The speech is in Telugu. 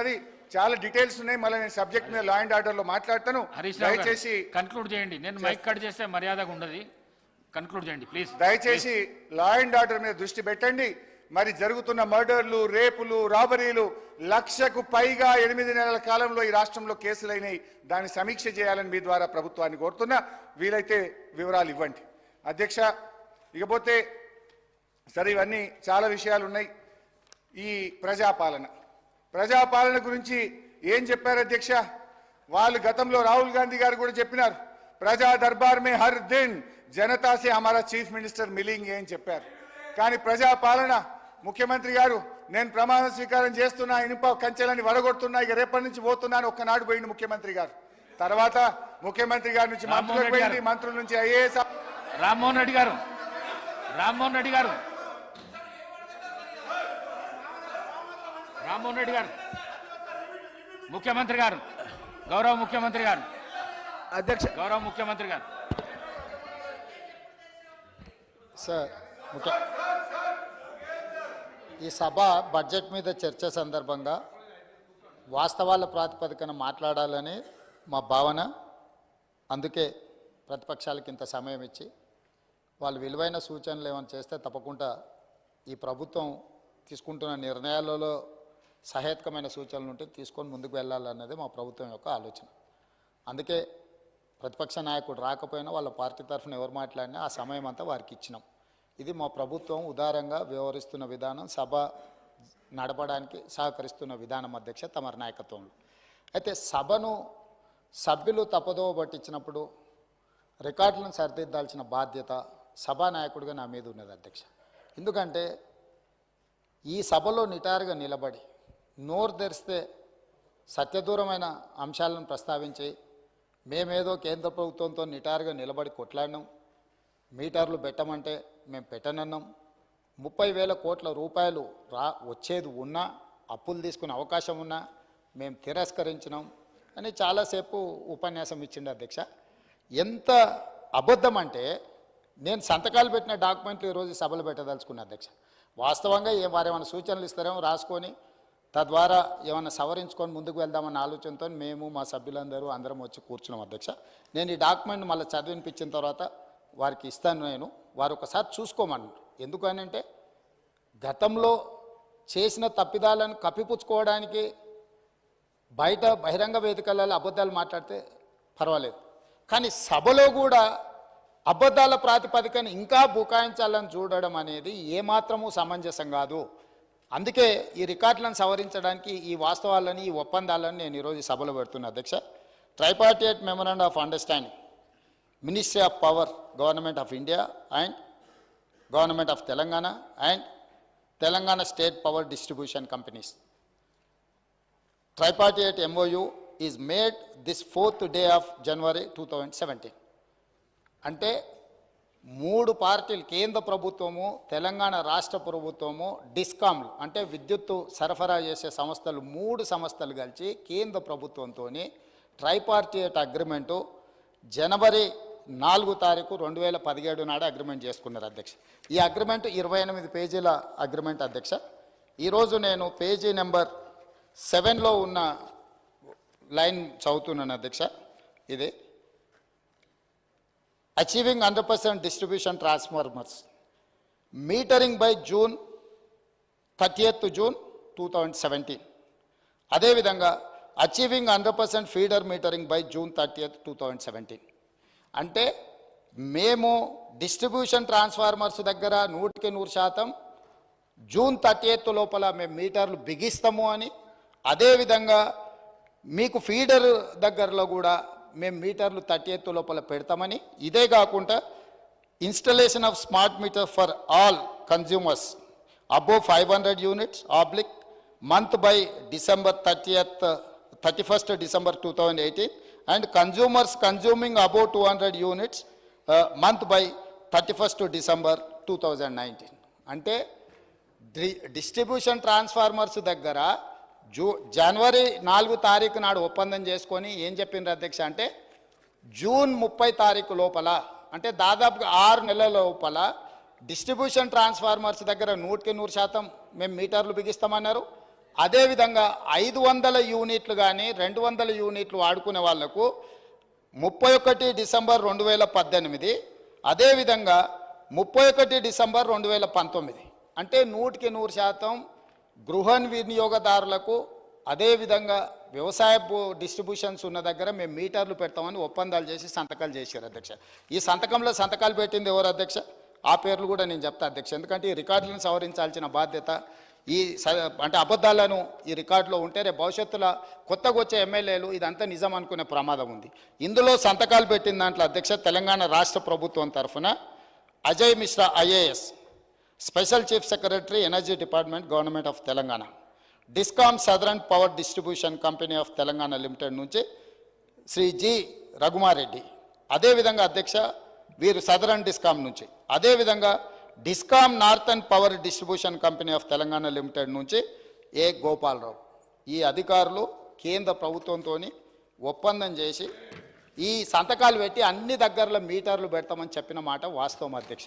అది చాలా డీటెయిల్స్ ఉన్నాయి. మళ్ళీ నేను సబ్జెక్ట్ మీద లా అండ్ ఆర్డర్లో మాట్లాడతాను. దయచేసి కన్క్లూడ్ చేయండి. నేను మైక్ కట్ చేస్తే మర్యాదగా ఉండదు. కన్క్లూడ్ చేయండి ప్లీజ్ దయచేసి లా అండ్ ఆర్డర్ మీద దృష్టి పెట్టండి. మరి జరుగుతున్న మర్డర్లు రేపులు రాబరీలు లక్షకు పైగా ఎనిమిది నెలల కాలంలో ఈ రాష్ట్రంలో కేసులైనాయి. దాన్ని సమీక్ష చేయాలని మీ ద్వారా ప్రభుత్వాన్ని కోరుతున్నా. వీలైతే వివరాలు ఇవ్వండి. అధ్యక్ష ఇకపోతే సరే ఇవన్నీ చాలా విషయాలు ఉన్నాయి. ఈ ప్రజాపాలన. ప్రజాపాలన గురించి ఏం చెప్పారు అధ్యక్ష? వాళ్ళు గతంలో రాహుల్ గాంధీ గారు కూడా చెప్పినారు. ప్రజా దర్బార్ మే హర్ దిన్ జనతా సే హమారా చీఫ్ మినిస్టర్ మిలింగ్ అని చెప్పారు. కానీ ప్రజాపాలన ముఖ్యమంత్రి గారు నేను ప్రమాణ స్వీకారం చేస్తున్నా ఇనుప కంచెలని వడగొడుతున్నా ఇక రేపటి నుంచి పోతున్నాను ఒక్కనాడు పోయింది ముఖ్యమంత్రి గారు. తర్వాత ముఖ్యమంత్రి గారి నుంచి మంత్రులకు పోయింది. మంత్రుల నుంచి ఐఏఎస్ రామ్మోహన్ రెడ్డి గారు. రామ్మోహన్ రెడ్డి గారు. రామ్మోహన్ రెడ్డి గారు. ముఖ్యమంత్రి గారు. గౌరవ ముఖ్యమంత్రి గారు. అధ్యక్ష. గౌరవ ముఖ్యమంత్రి గారు. సార్ ముఖ్య ఈ సభ బడ్జెట్ మీద చర్చ సందర్భంగా వాస్తవాల ప్రాతిపదికన మాట్లాడాలని మా భావన. అందుకే ప్రతిపక్షాలకు ఇంత సమయం ఇచ్చి వాళ్ళు విలువైన సూచనలు ఏమైనా చేస్తే తప్పకుండా ఈ ప్రభుత్వం తీసుకుంటున్న నిర్ణయాలలో సహేతుకమైన సూచనలు ఉంటే తీసుకొని ముందుకు వెళ్ళాలన్నది మా ప్రభుత్వం యొక్క ఆలోచన. అందుకే ప్రతిపక్ష నాయకుడు రాకపోయినా వాళ్ళ పార్టీ తరఫున ఎవరు మాట్లాడినా ఆ సమయం అంతా వారికి ఇచ్చినాం. ఇది మా ప్రభుత్వం ఉదారంగా వ్యవహరిస్తున్న విధానం సభ నడపడానికి సహకరిస్తున్న విధానం అధ్యక్ష తమరి నాయకత్వంలో. అయితే సభను సభ్యులు తపదోవ పట్టించినప్పుడు రికార్డులను సరిదిద్దాల్సిన బాధ్యత సభానాయకుడిగా నా మీద ఉన్నది అధ్యక్ష. ఎందుకంటే ఈ సభలో నిటారుగా నిలబడి నోరు తెరిస్తే సత్యదూరమైన అంశాలను ప్రస్తావించి మేమేదో కేంద్ర ప్రభుత్వంతో నిటారుగా నిలబడి కొట్లాడినాం. మీటర్లు పెట్టమంటే మేము పెట్టనన్నాం. ముప్పై వేల కోట్ల రూపాయలు రా వచ్చేది ఉన్నా అప్పులు తీసుకునే అవకాశం ఉన్నా మేము తిరస్కరించినాం అని చాలాసేపు ఉపన్యాసం ఇచ్చిండు అధ్యక్ష. ఎంత అబద్ధం అంటే నేను సంతకాలు పెట్టిన డాక్యుమెంట్లు ఈరోజు సభలు పెట్టదలుచుకున్నా అధ్యక్ష. వాస్తవంగా ఏ వారేమైనా సూచనలు ఇస్తారేమో రాసుకొని తద్వారా ఏమైనా సవరించుకొని ముందుకు వెళ్దామన్న ఆలోచనతో మేము మా సభ్యులందరూ అందరం వచ్చి కూర్చున్నాం అధ్యక్ష. నేను ఈ డాక్యుమెంట్ మళ్ళీ చదివినిపించిన తర్వాత వారికి ఇస్తాను నేను. వారు ఒకసారి చూసుకోమన్నారు ఎందుకనంటే గతంలో చేసిన తప్పిదాలను కప్పిపుచ్చుకోవడానికి బయట బహిరంగ వేదికలలో అబద్ధాలు మాట్లాడితే పర్వాలేదు. కానీ సభలో కూడా అబద్ధాల ప్రాతిపదికను ఇంకా బుకాయించాలని చూడడం అనేది ఏమాత్రము సమంజసం కాదు. అందుకే ఈ రికార్డులను సవరించడానికి ఈ వాస్తవాలని ఈ ఒప్పందాలను నేను ఈరోజు సభలో పెడుతున్నా అధ్యక్ష tripartite memorandum of understanding ministry of power government of India and government of Telangana and Telangana state power distribution companies tripartite made this fourth day of January two thousand 2017. అంటే మూడు పార్టీలు కేంద్ర ప్రభుత్వము తెలంగాణ రాష్ట్ర ప్రభుత్వము డిస్కామ్లు అంటే విద్యుత్తు సరఫరా చేసే సంస్థలు మూడు సంస్థలు కలిసి కేంద్ర ప్రభుత్వంతో ట్రైపార్టియేట్ అగ్రిమెంటు జనవరి నాలుగు తారీఖు రెండు వేల పదిహేడు నాడు అగ్రిమెంట్ చేసుకున్నారు అధ్యక్ష. ఈ అగ్రిమెంట్ ఇరవై ఎనిమిది పేజీల అగ్రిమెంట్ అధ్యక్ష. ఈరోజు నేను పేజీ నెంబర్ సెవెన్లో ఉన్న లైన్ చదువుతున్నాను అధ్యక్ష. ఇది achieving hundred percent distribution transformers metering by June thirtieth June two thousand seventeen అదేవిధంగా achieving hundred percent feeder metering by June thirtieth two thousand seventeen అంటే మేము డిస్ట్రిబ్యూషన్ ట్రాన్స్ఫార్మర్స్ దగ్గర నూటికి నూరు శాతం జూన్ థర్టీఎత్ లోపల మేము మీటర్లు బిగిస్తాము అని అదేవిధంగా మీకు ఫీడర్ దగ్గరలో కూడా మేము మీటర్లు థర్టీ ఎయిత్ లోపల పెడతామని. ఇదే కాకుండా installation of smart meter for all consumers above five hundred units oblique month by December thirtieth thirty first December two thousand eighteen and consumers consuming above two hundred units month by thirty first December two thousand nineteen అంటే డిస్ట్రిబ్యూషన్ ట్రాన్స్ఫార్మర్స్ దగ్గర జూ జనవరి నాలుగు తారీఖు నాడు ఒప్పందం చేసుకొని ఏం చెప్పిండ్రు అధ్యక్ష అంటే జూన్ ముప్పై తారీఖు లోపల అంటే దాదాపుగా ఆరు నెలల లోపల డిస్ట్రిబ్యూషన్ ట్రాన్స్ఫార్మర్స్ దగ్గర నూటికి నూరు శాతం మేము మీటర్లు బిగిస్తామన్నారు. అదేవిధంగా ఐదు వందల యూనిట్లు కానీ రెండు వందల యూనిట్లు వాడుకునే వాళ్ళకు ముప్పై ఒకటి డిసెంబర్ రెండు వేల పద్దెనిమిది అదేవిధంగా ముప్పై ఒకటి డిసెంబర్ రెండు వేల పంతొమ్మిది. అంటే నూటికి నూరు శాతం గృహ వినియోగదారులకు అదేవిధంగా వ్యవసాయ డిస్ట్రిబ్యూషన్స్ ఉన్న దగ్గర మేము మీటర్లు పెడతామని ఒప్పందాలు చేసి సంతకాలు చేశారు అధ్యక్ష. ఈ సంతకంలో సంతకాలు పెట్టింది ఎవరు అధ్యక్ష? ఆ పేర్లు కూడా నేను చెప్తా అధ్యక్ష. ఎందుకంటే ఈ రికార్డులను సవరించాల్సిన బాధ్యత ఈ స- అంటే అబద్ధాలను ఈ రికార్డులో ఉంటే రేపు భవిష్యత్తులో కొత్తగా వచ్చే ఎమ్మెల్యేలు ఇదంతా నిజం అనుకునే ప్రమాదం ఉంది. ఇందులో సంతకాలు పెట్టిన దాంట్లో అధ్యక్ష తెలంగాణ రాష్ట్ర ప్రభుత్వం తరఫున Ajay Mishra IAS special chief secretary energy department government of Telangana. DISCOM southern power distribution company of Telangana limited నుంచి శ్రీ జి. రఘుమారెడ్డి. అదేవిధంగా అధ్యక్ష వీరు సదరన్ డిస్కామ్ నుంచి. అదేవిధంగా DISCOM northern power distribution company of Telangana limited నుంచి ఏ. గోపాలరావు. ఈ అధికారులు కేంద్ర ప్రభుత్వంతో ఒప్పందం చేసి ఈ సంతకాలు పెట్టి అన్ని దగ్గరలో మీటర్లు పెడతామని చెప్పిన మాట వాస్తవం అధ్యక్ష.